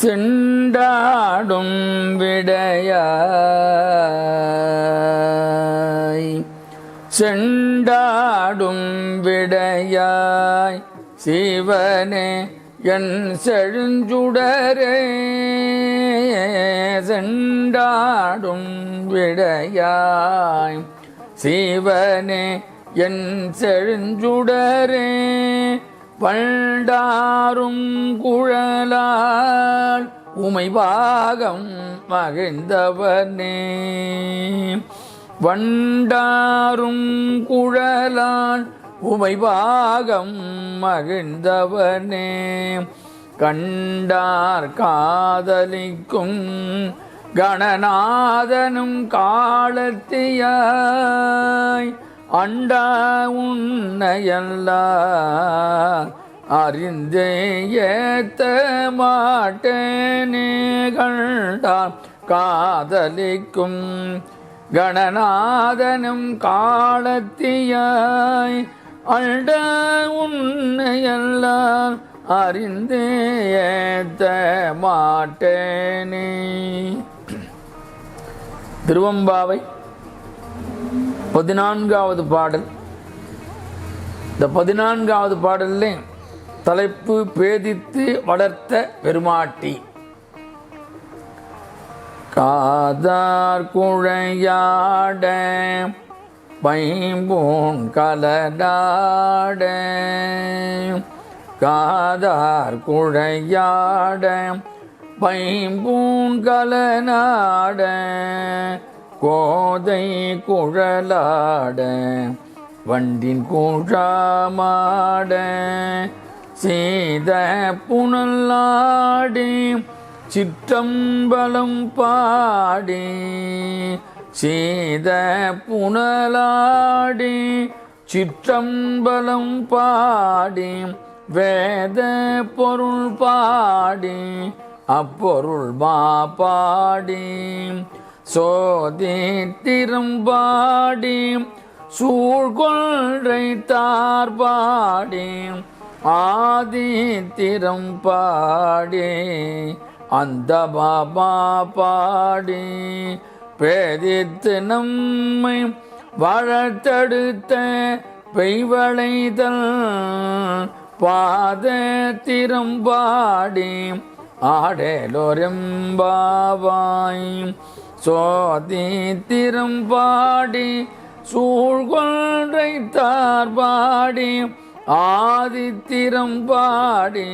செண்டாடும் விடையாய். செண்டாடும் விடையாய். சிவனே என் செழுஞ்சுடரே செண்டாடும் விடையாய். சிவனே என் செழுஞ்சுடரே பண்டாரும் குழலால் உமை பாகம் மகிழ்ந்தவனே. வண்டாரும் குழலான் உமை பாகம் மகிழ்ந்தவனே. கண்டார் காதலிக்கும் கணநாதனும் காலத்தியாய் அண்டா உன்னையல்ல அறிந்தே ஏத்த மாட்டேனே கண்டார். காதலிக்கும் கணநாதனும் காலத்தியாய். அண்ட உன்னையெல்லாம் அறிந்தே ஏத்த மாட்டேனே. திருவம்பாவை பதினான்காவது பாடல். இந்த பதினான்காவது பாடல்ல தலைப்பு பேதித்து வளர்த்த பெருமாட்டி. காதார் குழையாட பைம்பூன் கலடாட. காதார் குழையாட பைம்பூன் கலநாட கோதை குழலாட வண்டின் கூழாமாட சீத புனல்லாடி சிற்றம்பலம் பாடி சீத புனலாடி சிற்றம்பலம் பாடி வேத பொருள் பாடி அப்பொருள் மா பாடி சோதி திரும்பாடி சூழ்கொன்றை தார்பாடி ஆதி திரும்பாடி அந்த பாபா பாடி பேதித்து நம்மை வளர்த்தெடுத்த பெய்வளைதல் பாத திரும்பாடி ஆடலோரெம்பாவாய் சோதித்திரம் பாடி சூழ்கொன்றை தார்பாடி ஆதித்திரம் பாடி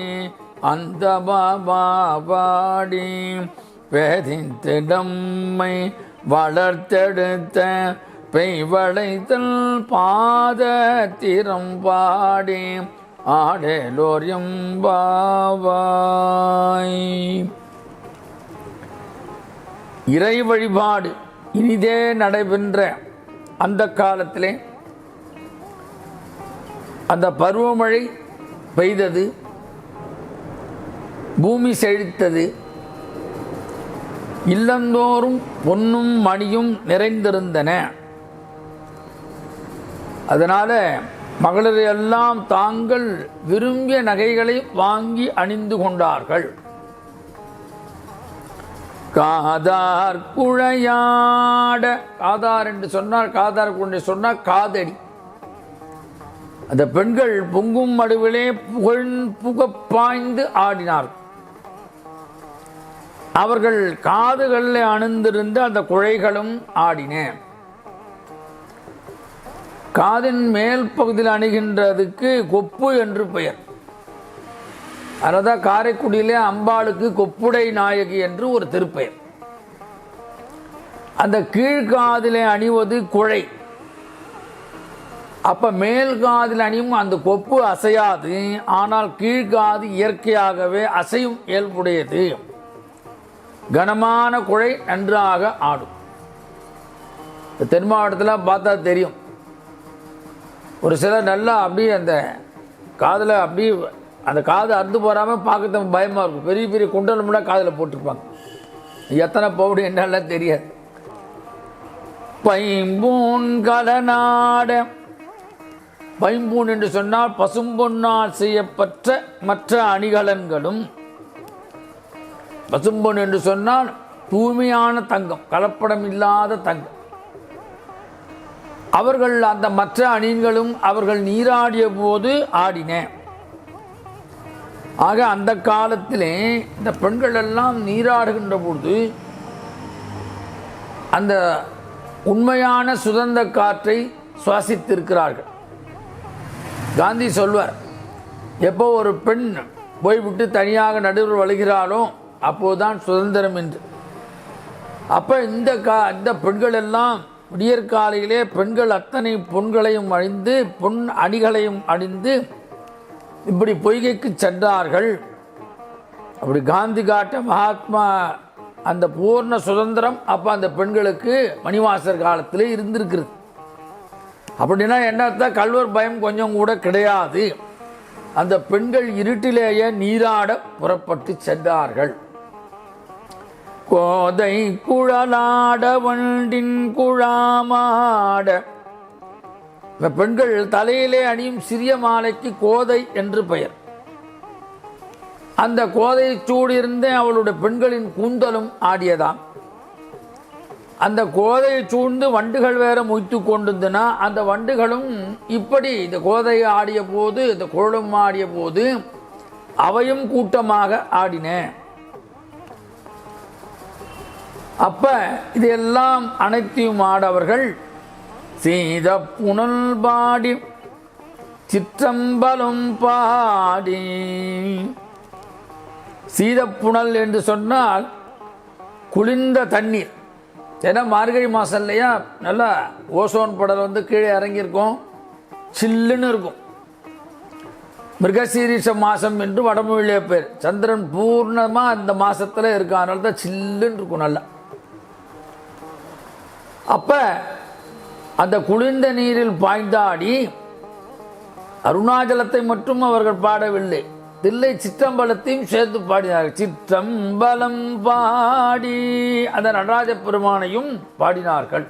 அந்த பாபா பாடி பேதித்திடம்மை வளர்த்தெடுத்த பெய்வளைத்தல் பாத திறம் பாடி ஆடலோரியம் எம்பாவாய். இறை வழிபாடு இனிதே நடைபெற்ற அந்த காலத்திலே அந்த பருவமழை பெய்தது பூமி செழித்தது இல்லந்தோறும் பொன்னும் மணியும் நிறைந்திருந்தன. அதனால மகளிர் எல்லாம் தாங்கள் விரும்பிய நகைகளை வாங்கி அணிந்து கொண்டார்கள். காதார் குழையாட. காதார் என்று சொன்னார் காதார் குழந்தை சொன்னால் காதடி. அந்த பெண்கள் பொங்கும் மடுவிலே புகழ் புகப்பாய்ந்து ஆடினார் அவர்கள் காதுகளில் அணிந்திருந்த அந்த குழைகளும் ஆடின. காதின் மேல் பகுதியில் அணுகின்றதுக்கு கொப்பு என்று பெயர். அதான் காரைக்குடியிலே அம்பாளுக்கு கொப்புடை நாயகி என்று ஒரு திருப்பெயர். அந்த கீழ்காதிலே அணிவது குழை. அப்ப மேல் காதில் அணியும் அந்த கொப்பு அசையாது ஆனால் கீழ்காது இயற்கையாகவே அசையும் இயல்புடையது. கனமான குழை நன்றாக ஆடும். தென் மாவட்டத்தில் பார்த்தா தெரியும். ஒரு சிலர் நல்லா அப்படியே அந்த காதில் அப்படியே அந்த காது அறுந்து போகாமல் பார்க்கறதுக்கு பயமாக இருக்கும். பெரிய பெரிய குண்டலம்லாம் காதில் போட்டிருப்பாங்க. எத்தனை பவுடு என்னெல்லாம் தெரியாது. பைம்பூன் கலநாட. பைம்பூன் என்று சொன்னால் பசும்பொன்னால் செய்யப்பட்ட மற்ற அணிகலன்களும் பசும்பொன் என்று சொன்னால் தூய்மையான தங்கம் கலப்படம் இல்லாத தங்கம். அவர்கள் அந்த மற்ற அணிகளும் அவர்கள் நீராடிய போது ஆடின. ஆக அந்த காலத்திலே இந்த பெண்கள் எல்லாம் நீராடுகின்ற பொழுது அந்த உண்மையான சுதந்திர காற்றை சுவாசித்திருக்கிறார்கள். காந்தி சொல்வார் எப்போ ஒரு பெண் போய்விட்டு தனியாக நடுவில் வழுகிறாளோ அப்போதுதான் சுதந்திரம் என்று. அப்போ இந்த கா இந்த பெண்கள் எல்லாம் விடியற்காலையிலே பெண்கள் அத்தனை பொன்களையும் அணிந்து பொன் அணிகளையும் அணிந்து இப்படி பொய்கைக்கு சென்றார்கள். அப்படி காந்தி காட்ட மகாத்மா அந்த பூர்ண சுதந்திரம் அப்போ அந்த பெண்களுக்கு மணிவாசர் காலத்தில் இருந்திருக்கிறது. அப்படின்னா என்னத்தான் கல்வர் பயம் கொஞ்சம் கூட கிடையாது. அந்த பெண்கள் இருட்டிலேயே நீராட புறப்பட்டு சென்றார்கள். கோதை குழலாட வண்டின் குழாமாட இப்போ பெண்கள் தலையிலே அணியும் சிறிய மாலைக்கு கோதை என்று பெயர். அந்த கோதை சூடியிருந்தே அவளுடைய பெண்களின் கூந்தலும் ஆடியதாம். அந்த கோதையை சூழ்ந்து வண்டுகள் வேற மொய்த்து கொண்டிருந்தனா. அந்த வண்டுகளும் இப்படி இந்த கோதையை ஆடிய போது இந்த குழலும் ஆடிய போது அவையும் கூட்டமாக ஆடின. அப்ப இதையெல்லாம் அனைத்தையும் ஆடவர்கள் சீத புனல் பாடி சிற்றம்பலம் பாடி. சீதப்புணல் என்று சொன்னால் குளிர்ந்த தண்ணீர். ஏன்னா மார்கழி மாதம் இல்லையா? நல்லா ஓசோன் படல் வந்து கீழே இறங்கியிருக்கும். சில்லுன்னு இருக்கும். மிருகசீரிஷ மாதம் என்று வடமொழியிலே பேர். சந்திரன் பூர்ணமாக அந்த மாதத்தில் இருக்கும் அதனால தான் சில்லுன்னு இருக்கும் நல்லா. அப்போ அந்த குளிர்ந்த நீரில் பாய்ந்தாடி அருணாச்சலத்தை மட்டும் அவர்கள் பாடவில்லை. தில்லை சிற்றம்பலத்தையும் சேர்த்து பாடினார்கள். சிற்றம்பலம் பாடி அந்த நடராஜ பெருமானையும் பாடினார்கள்.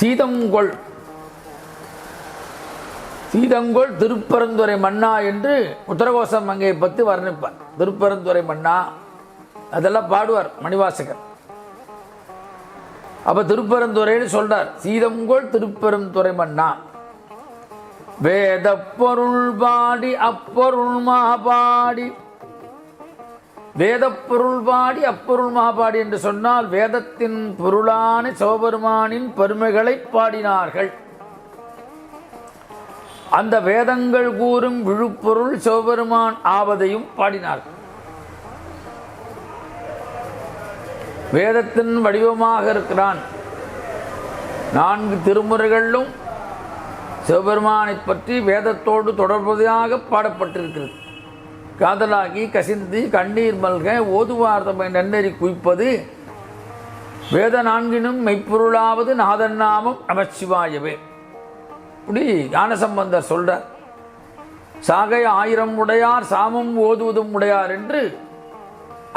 சீதங்கொள் சீதங்கொள் திருப்பரந்துரை மன்னா என்று உத்தரகோசம் அங்கே பற்றி வர்ணிப்பார். திருப்பரந்துரை மன்னா அதெல்லாம் பாடுவார் மணிவாசகர். அப்போ திருப்பெருந்துறைன்னு சொல்றார். சீதங்கோள் திருப்பெருந்துறை மன்னா வேத பொருள் பாடி அப்பொருள் மகாபாடி. வேத பொருள் பாடி அப்பொருள் மகாபாடி என்று சொன்னால் வேதத்தின் பொருளான சிவபெருமானின் பெருமைகளை பாடினார்கள். அந்த வேதங்கள் கூறும் விழுப்பொருள் சிவபெருமான் ஆவதையும் பாடினார்கள். வேதத்தின் வடிவமாக இருக்கிறான். நான்கு திருமுறைகளிலும் சிவபெருமானை பற்றி வேதத்தோடு தொடர்புடையாக பாடப்பட்டிருக்கிறது. காதலாகி கசிந்து கண்ணீர் மல்க ஓதுவார் தம்மை நன்னெறி குவிப்பது வேத நான்கினும் மெய்ப்பொருளாவது நாதன் நாமம் நமச்சிவாயவே. இப்படி ஞானசம்பந்தர் சொல்றார். சாகை ஆயிரம் உடையார் சாமம் ஓதுவதும் உடையார் என்று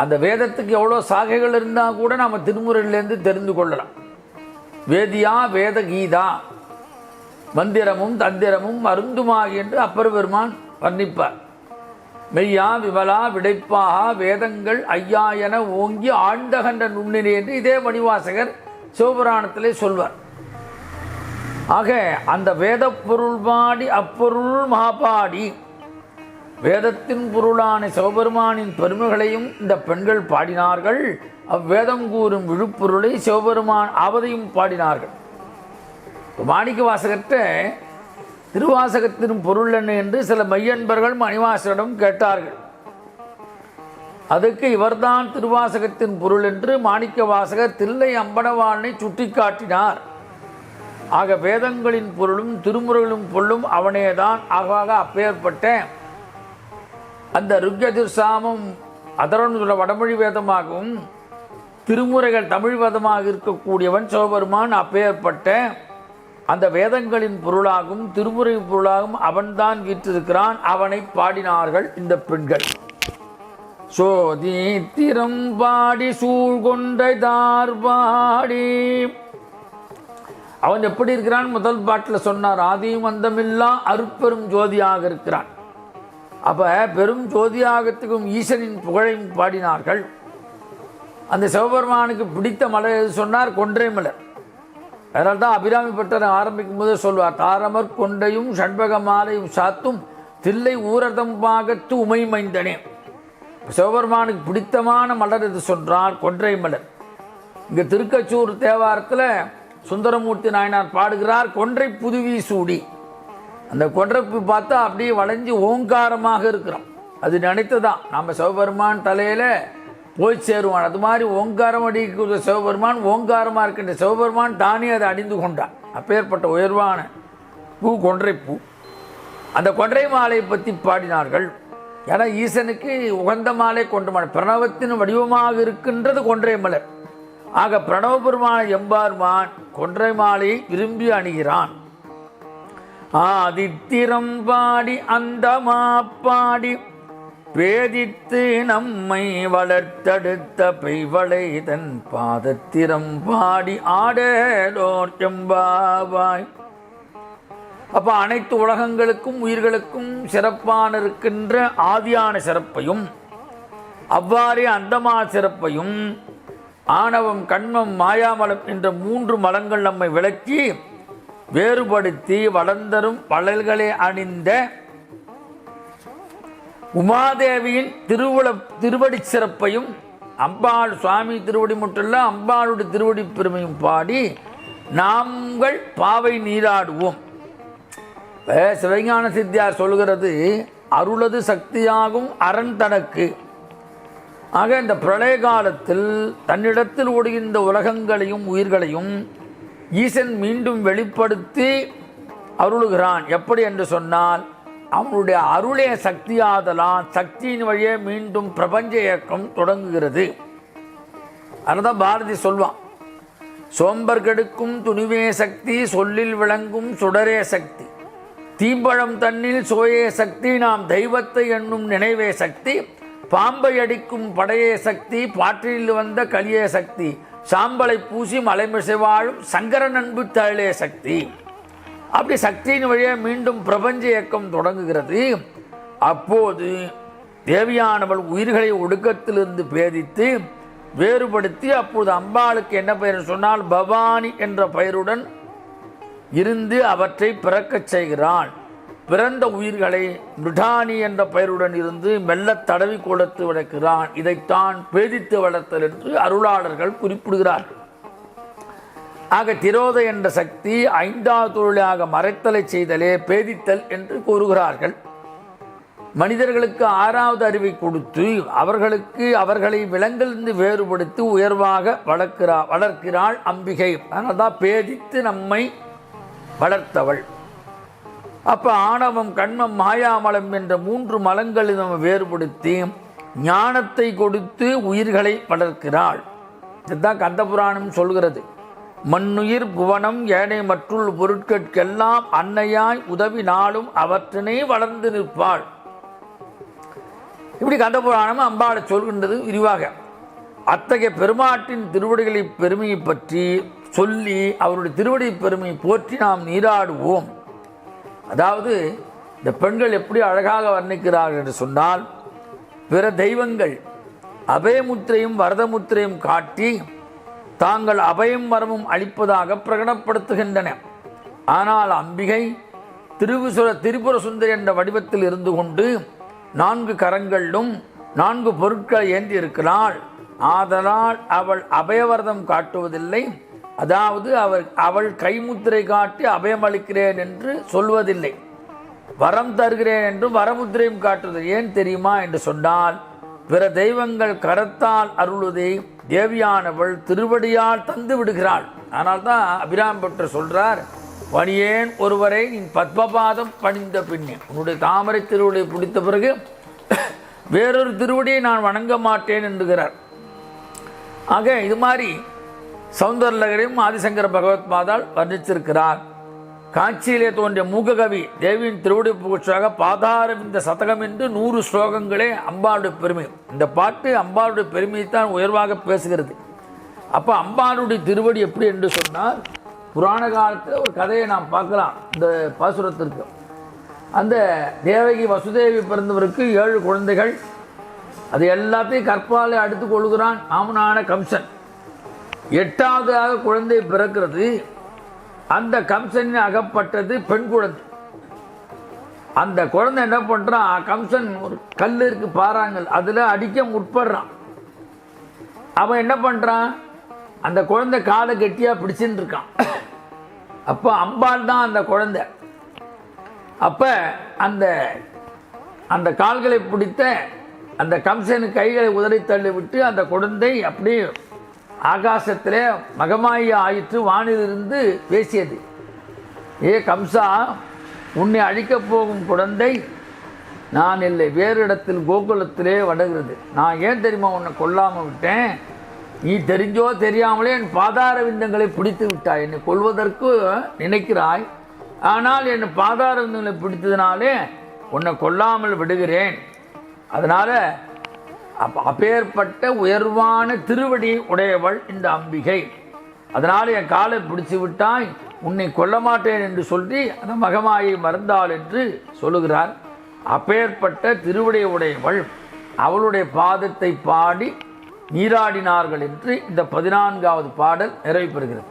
அந்த வேதத்துக்கு எவ்வளோ சாகைகள் இருந்தால் கூட நாம் திருமுறையிலேருந்து தெரிந்து கொள்ளலாம். வேதியா வேத கீதா மந்திரமும் தந்திரமும் மருந்துமாகி என்று அப்பர் பெருமான் வர்ணிப்பார். மெய்யா விமலா விடைப்பாகா வேதங்கள் ஐயா என ஓங்கி ஆழ்ந்தகன்ற நுண்ணினை என்று இதே மணிவாசகர் சிவபுராணத்திலே சொல்வார். ஆக அந்த வேத பொருள் பாடி அப்பொருள் மகாபாடி வேதத்தின் பொருளான சிவபெருமானின் பெருமைகளையும் இந்த பெண்கள் பாடினார்கள். அவ்வேதம் கூறும் விழுப்பொருளை சிவபெருமான் ஆவதையும் பாடினார்கள். மாணிக்க வாசகர்கிட்ட திருவாசகத்தின் பொருள் என்ன என்று சில மையன்பர்கள் மணிவாசகரிடம் கேட்டார்கள். அதுக்கு இவர்தான் திருவாசகத்தின் பொருள் என்று மாணிக்க வாசகர் தில்லை அம்பனவாளனை சுட்டிக்காட்டினார். ஆக வேதங்களின் பொருளும் திருமுறைகளும் பொருளும் அவனேதான். ஆகவாக அப்பேற்பட்ட அந்த ருக்யதிர் சாமம் சொல்ல வடமொழி வேதமாகவும் திருமுறைகள் தமிழ் வேதமாக இருக்கக்கூடியவன் சிவபெருமான் அப்பேற்பட்ட அந்த வேதங்களின் பொருளாகவும் திருமுறை பொருளாகவும் அவன்தான் வீற்றிருக்கிறான் அவனை பாடினார்கள் இந்த பெண்கள். சோதி திறம் பாடி சூழ்கொண்டை தார்பாடி அவன் எப்படி இருக்கிறான்? முதல் பாட்டில் சொன்னார் ஆதியும் அந்தமில்லா அருப்பெரும் ஜோதியாக இருக்கிறான். அப்போ பெரும் ஜோதியாகத்துக்கும் ஈசனின் புகழையும் பாடினார்கள். அந்த சிவபெருமானுக்கு பிடித்த மலர் எது சொன்னார்? கொன்றை மலர் அதனால தான் அபிராமி பட்டரை ஆரம்பிக்கும் போதே சொல்வார் தாரமர் கொண்டையும் சண்பக மாலையும் சாத்தும் தில்லை ஊரதம் பாகத்து உமை மைந்தனே. சிவபெருமானுக்கு பிடித்தமான மலர் எது சொன்றார் கொன்றை மலர். இங்கே திருக்கச்சூர் தேவாரத்தில் சுந்தரமூர்த்தி நாயனார் பாடுகிறார் கொன்றை புதுவி சூடி அந்த கொன்றப்பு பார்த்தா அப்படியே வளைஞ்சு ஓங்காரமாக இருக்கிறோம் அது நினைத்துதான். நம்ம சிவபெருமான் தலையில போய் சேருவான். அது மாதிரி ஓங்காரம் அடிக்கிற சிவபெருமான் ஓங்காரமாக இருக்கின்ற சிவபெருமான் தானே அதை அணிந்து கொண்டான். அப்பேற்பட்ட உயர்வான பூ கொன்றை பூ அந்த கொன்றை மாலையை பற்றி பாடினார்கள். ஏன்னா ஈசனுக்கு உகந்த மாலை கொண்டு மாலை பிரணவத்தின் வடிவமாக இருக்கின்றது கொன்றை மலர். ஆக பிரணவ பெருமான எம்பார்மான் கொன்றை மாலையை விரும்பி அணுகிறான். ஆதித்திரம் பாடி அந்த மாப்பாடி பேதித்து நம்மை வளர்த்தெடுத்த பெய்வளை தன் பாதத்திரம் பாடி ஆடலோர் எம்பாவாய். அப்ப அனைத்து உலகங்களுக்கும் உயிர்களுக்கும் சிறப்பான இருக்கின்ற ஆதியான சிறப்பையும் அவ்வாறே அந்தமா சிறப்பையும் ஆணவம் கண்மம் மாயாமலம் என்ற மூன்று மலங்கள் நம்மை விளக்கி வேறுபடுத்தி வளர்ந்தரும் வளல்களை அணிந்த உமாதேவியின் திருவுள திருவடி சிறப்பையும் அம்பாள் சுவாமி திருவடி மட்டும் அம்பாளுடைய திருவடி பெருமையும் பாடி நாங்கள் பாவை நீராடுவோம். சிவஞான சித்தியார் சொல்கிறது அருளது சக்தியாகும் அரண் தனக்கு. ஆக இந்த பிரளய காலத்தில் தன்னிடத்தில் ஓடுகின்ற உலகங்களையும் உயிர்களையும் ஈசன் மீண்டும் வெளிப்படுத்தி அருளுகிறான். எப்படி என்று சொன்னால் அவனுடைய அருளே சக்தியாதலான் சக்தியின் வழியே மீண்டும் பிரபஞ்ச இயக்கம் தொடங்குகிறது. அதுதான் பாரதி சொல்வான் சோம்பர் கெடுக்கும் துணிவே சக்தி சொல்லில் விளங்கும் சுடரே சக்தி. தீம்பழம் தன்னில் சோயே சக்தி நாம் தெய்வத்தை எண்ணும் நினைவே சக்தி. பாம்பை அடிக்கும் படையே சக்தி பாற்றில் வந்த கலியே சக்தி. சாம்பலை பூசி மலைமிசை வாழும் சங்கரன் அன்பு தழலே சக்தி. அப்படி சக்தியின் வழியே மீண்டும் பிரபஞ்ச இயக்கம் தொடங்குகிறது. அப்போது தேவியானவள் உயிர்களை ஒடுக்கத்திலிருந்து பேதித்து வேறுபடுத்தி அப்போது அம்பாளுக்கு என்ன பெயர் சொன்னால் பவானி என்ற பெயருடன் இருந்து அவற்றை பிறக்கச் செய்கிறாள். பிறந்த உயிர்களை மிருடானி என்ற பெயருடன் இருந்து மெல்லத் தடவி கொடுத்து வளர்க்கிறான் இதைத்தான் பேதித்து வளர்த்தல் என்று அருளாளர்கள் குறிப்பிடுகிறார்கள். ஆக திரோத என்ற சக்தி ஐந்தாவது தொழிலாக மறைத்தலை செய்தலே பேதித்தல் என்று கூறுகிறார்கள். மனிதர்களுக்கு ஆறாவது அறிவை கொடுத்து அவர்களுக்கு அவர்களை விலங்கிலிருந்து வேறுபடுத்தி உயர்வாக வளர்க்கிறா வளர்க்கிறாள் அம்பிகை. அதனால்தான் பேதித்து நம்மை வளர்த்தவள். அப்போ ஆணவம் கண்மம் மாயாமலம் என்ற மூன்று மலங்களை நம்ம வேறுபடுத்தி ஞானத்தை கொடுத்து உயிர்களை வளர்க்கிறாள். இதுதான் கந்தபுராணம் சொல்கிறது. மண்ணுயிர் புவனம் ஏனை மற்றுள் பொருட்கட்கெல்லாம் அன்னையாய் உதவி நாளும் அவற்றினை வளர்ந்து நிற்பாள். இப்படி கந்தபுராணம் அம்பாளை சொல்கின்றது விரிவாக. அத்தகைய பெருமாட்டின் திருவடிகளை பெருமையை பற்றி சொல்லி அவருடைய திருவடி பெருமையை போற்றி நாம் நீராடுவோம். அதாவது இந்த பெண்கள் எப்படி அழகாக வர்ணிக்கிறார்கள் என்று சொன்னால் பிற தெய்வங்கள் அபயமுத்திரையும் வரதமுத்திரையும் காட்டி தாங்கள் அபயம் வரமும் அளிப்பதாக பிரகடனப்படுத்துகின்றன. ஆனால் அம்பிகை திருவிசுர திரிபுர சுந்தரி என்ற வடிவத்தில் இருந்து கொண்டு நான்கு கரங்களிலும் நான்கு பொருட்களை ஏந்தி இருக்கிறாள் ஆதலால் அவள் அபயவரதம் காட்டுவதில்லை. அதாவது அவர் அவள் கைமுத்திரை காட்டி அபயம் அளிக்கிறேன் என்று சொல்வதில்லை. வரம் தருகிறேன் என்று வரமுத்திரையும் காட்டுவது ஏன் தெரியுமா என்று சொன்னால் பிற தெய்வங்கள் கரத்தால் அருளுதை தேவியானவள் திருவடியால் தந்து விடுகிறாள். ஆனால் தான் அபிராம் பட்டர் சொல்றார் பணியேன் ஒருவரை நீ பத்மபாதம் பணிந்த பின்னே. உன்னுடைய தாமரை திருவடியை பிடித்த பிறகு வேறொரு திருவடியை நான் வணங்க மாட்டேன் என்கிறார். ஆக இது மாதிரி சௌந்தரலகரையும் ஆதிசங்கர பகவத் பாதால் வர்ணிச்சிருக்கிறார் காட்சியிலே தோன்றிய மூககவி தேவியின் திருவடி புகழ்ச்சியாக பாதாரம் இந்த சதகம் என்று நூறு ஸ்லோகங்களே அம்பாளுடைய பெருமை. இந்த பாட்டு அம்பாளுடைய பெருமையை தான் உயர்வாக பேசுகிறது. அப்போ அம்பாளுடைய திருவடி எப்படி என்று சொன்னால் புராண காலத்தில் ஒரு கதையை நாம் பார்க்கலாம். இந்த பாசுரத்திற்கு. அந்த தேவகி வசுதேவி பிறந்தவருக்கு ஏழு குழந்தைகள். அது எல்லாத்தையும் கற்பாலே அடுத்து கொள்கிறான் ஆமனான கம்சன். எட்டாவதாக குழந்தை பிறக்கிறது அந்த கம்சன் அகப்பட்டது பெண் குழந்தை. அந்த குழந்தை என்ன பண்ணுறான் கம்சன் ஒரு கல் இருக்கு பாறாங்கல் அதில் அடிக்க முற்படுறான். அவன் என்ன பண்ணுறான் அந்த குழந்தை காலை கெட்டியா பிடிச்சுட்டு இருக்கான். அப்போ அம்பாள் தான் அந்த குழந்தை. அப்போ அந்த அந்த கால்களை பிடித்த அந்த கம்சனு கைகளை உதறி தள்ளி விட்டு அந்த குழந்தை அப்படியே ஆகாசத்தில் மகமாயி ஆயிற்று வானிலிருந்து பேசியது. ஏ கம்சா உன்னை அழிக்கப் போகும் குழந்தை நான் இல்லை வேறு இடத்தில் கோகுலத்திலே வடகிறது நான் ஏன் தெரியுமா உன்னை கொல்லாமல் விட்டேன்? நீ தெரிஞ்சோ தெரியாமலே என் பாதார விந்தங்களை பிடித்து விட்டாய். என்னை கொல்வதற்கு நினைக்கிறாய். ஆனால் என் பாதார விந்தங்களை பிடித்ததினாலே உன்னை கொல்லாமல் விடுகிறேன். அதனால் அப்ப அப்பேற்பட்ட உயர்வான திருவடி உடையவள் இந்த அம்பிகை. அதனால் என் காலை பிடிச்சு விட்டாய் உன்னை கொல்ல மாட்டேன் என்று சொல்லி அந்த மகமாயை மறந்தாள் என்று சொல்லுகிறார். அப்பேற்பட்ட திருவடி உடையவள் அவளுடைய பாதத்தை பாடி நீராடினார்கள் என்று இந்த பதினான்காவது பாடல் நிறைவு பெறுகிறது.